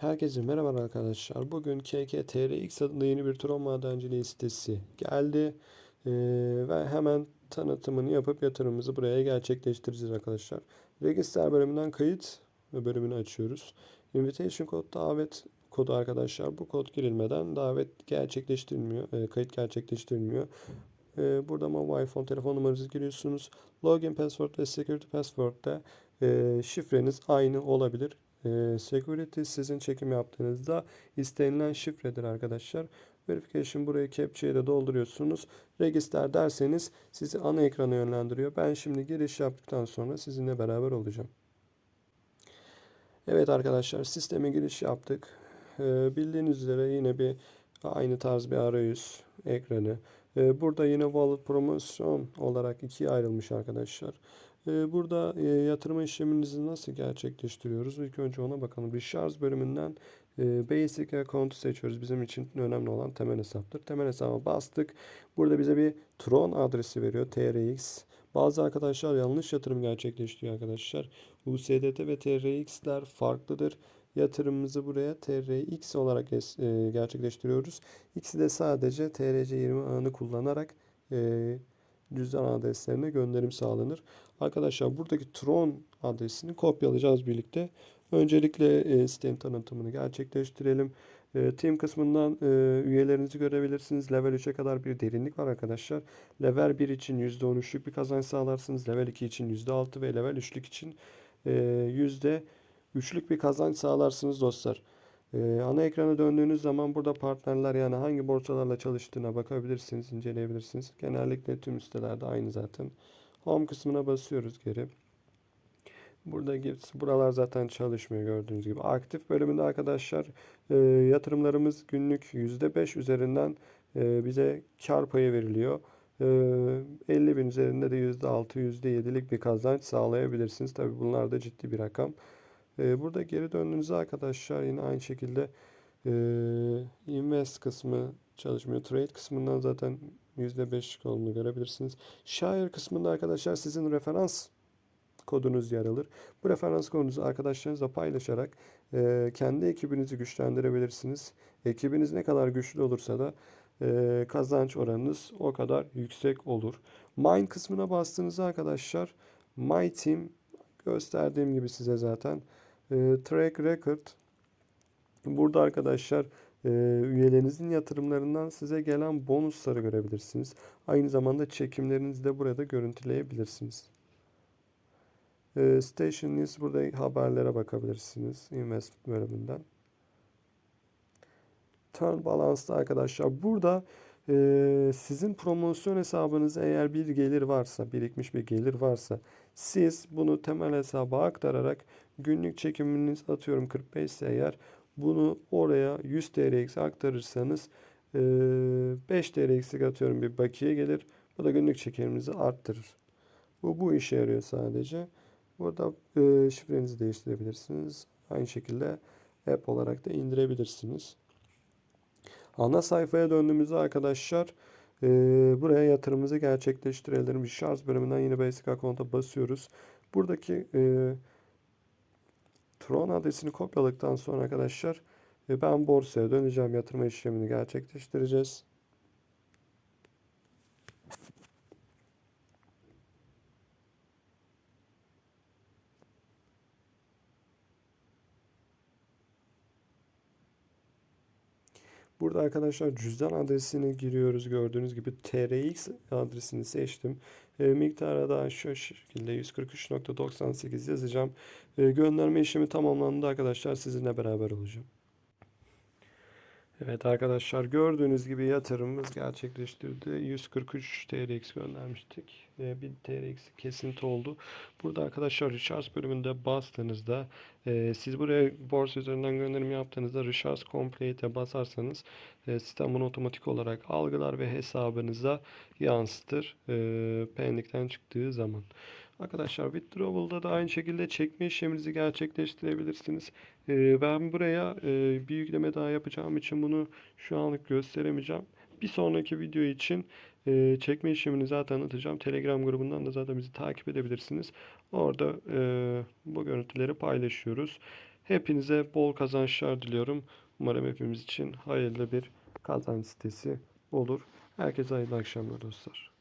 Herkese merhaba arkadaşlar. Bugün KKTRX adında yeni bir Tron madenciliği sitesi geldi. Ee, ve hemen tanıtımını yapıp yatırımımızı buraya gerçekleştireceğiz arkadaşlar. Register bölümünden kayıt bölümünü açıyoruz. Invitation kod davet kodu arkadaşlar. Bu kod girilmeden davet gerçekleştirilmiyor. e, kayıt gerçekleştirilmiyor. Ee, burada mobile phone telefon numaranızı giriyorsunuz. Login password ve security password'da e, şifreniz aynı olabilir. E, security sizin çekim yaptığınızda istenilen şifredir arkadaşlar. Verification burayı captcha ile dolduruyorsunuz. Register derseniz sizi ana ekrana yönlendiriyor. Ben şimdi giriş yaptıktan sonra sizinle beraber olacağım. Evet arkadaşlar sisteme giriş yaptık. Ee, bildiğiniz üzere yine bir aynı tarz bir arayüz ekranı. Ee, burada yine wallet promosyon olarak ikiye ayrılmış arkadaşlar. Ee, burada e, yatırma işleminizi nasıl gerçekleştiriyoruz? İlk önce ona bakalım. Recharge bölümünden e, Basic Account'u seçiyoruz. Bizim için önemli olan temel hesaptır. Temel hesaba bastık. Burada bize bir Tron adresi veriyor. TRX. Bazı arkadaşlar yanlış yatırım gerçekleştiriyor arkadaşlar. USDT ve TRX'ler farklıdır. Yatırımımızı buraya TRX olarak e, gerçekleştiriyoruz. İkisi de sadece TRC20 ağını kullanarak e, cüzdan adreslerine gönderim sağlanır. Arkadaşlar buradaki Tron adresini kopyalayacağız birlikte. Öncelikle e, sitenin tanıtımını gerçekleştirelim. E, team kısmından e, üyelerinizi görebilirsiniz. Level 3'e kadar bir derinlik var arkadaşlar. Level 1 için %13'lük bir kazanç sağlarsınız. Level 2 için %6 ve level 3'lük için e, %3'lük bir kazanç sağlarsınız dostlar. E, ana ekrana döndüğünüz zaman burada partnerler yani hangi borsalarla çalıştığına bakabilirsiniz, inceleyebilirsiniz. Genellikle tüm sitelerde aynı zaten. Home kısmına basıyoruz geri. Burada buralar zaten çalışmıyor gördüğünüz gibi. Aktif bölümünde arkadaşlar e, yatırımlarımız günlük %5 üzerinden e, bize kar payı veriliyor. E, 50 bin üzerinde de %6, %7'lik bir kazanç sağlayabilirsiniz. Tabi bunlar da ciddi bir rakam. E, burada geri döndüğünüzde arkadaşlar yine aynı şekilde e, invest kısmı çalışmıyor. Trade kısmından zaten %5'lik olduğunu görebilirsiniz. Share kısmında arkadaşlar sizin referans kodunuz yer alır. Bu referans kodunuzu arkadaşlarınızla paylaşarak e, kendi ekibinizi güçlendirebilirsiniz. Ekibiniz ne kadar güçlü olursa da e, kazanç oranınız o kadar yüksek olur. Mine kısmına bastığınızda arkadaşlar My Team gösterdiğim gibi size zaten e, Track Record burada arkadaşlar e, üyelerinizin yatırımlarından size gelen bonusları görebilirsiniz. Aynı zamanda çekimlerinizi de burada görüntüleyebilirsiniz. E, Station News burada haberlere bakabilirsiniz. Invest bölümünden. Turn Balance'da arkadaşlar burada e, sizin promosyon hesabınıza eğer bir gelir varsa, birikmiş bir gelir varsa siz bunu temel hesaba aktararak günlük çekiminiz atıyorum 45 ise eğer bunu oraya 100 TRX aktarırsanız e, 5 TRX'lik atıyorum bir bakiye gelir. Bu da günlük çekiminizi arttırır. Bu bu işe yarıyor sadece. Burada e, şifrenizi değiştirebilirsiniz. Aynı şekilde app olarak da indirebilirsiniz. Ana sayfaya döndüğümüzde arkadaşlar e, buraya yatırımımızı gerçekleştirelim. Recharge bölümünden yine Basic Account'a basıyoruz. Buradaki e, Tron adresini kopyaladıktan sonra arkadaşlar e, ben borsaya döneceğim. Yatırma işlemini gerçekleştireceğiz. Burada arkadaşlar cüzdan adresini giriyoruz. Gördüğünüz gibi TRX adresini seçtim. E, miktara da şu şekilde 143.98 yazacağım. E, gönderme işlemi tamamlandı arkadaşlar. Sizinle beraber olacağım. Evet arkadaşlar gördüğünüz gibi yatırımımız gerçekleştirdi. 143 TRX göndermiştik. E, 1000 TRX kesinti oldu. Burada arkadaşlar Recharge bölümünde bastığınızda e, siz buraya borsa üzerinden gönderim yaptığınızda Recharge Complete'e basarsanız e, sistem bunu otomatik olarak algılar ve hesabınıza yansıtır. E, pendikten çıktığı zaman. Arkadaşlar withdrawal'da da aynı şekilde çekme işleminizi gerçekleştirebilirsiniz. Ee, ben buraya e, bir yükleme daha yapacağım için bunu şu anlık gösteremeyeceğim. Bir sonraki video için e, çekme işlemini zaten atacağım. Telegram grubundan da zaten bizi takip edebilirsiniz. Orada e, bu görüntüleri paylaşıyoruz. Hepinize bol kazançlar diliyorum. Umarım hepimiz için hayırlı bir kazanç sitesi olur. Herkese hayırlı akşamlar dostlar.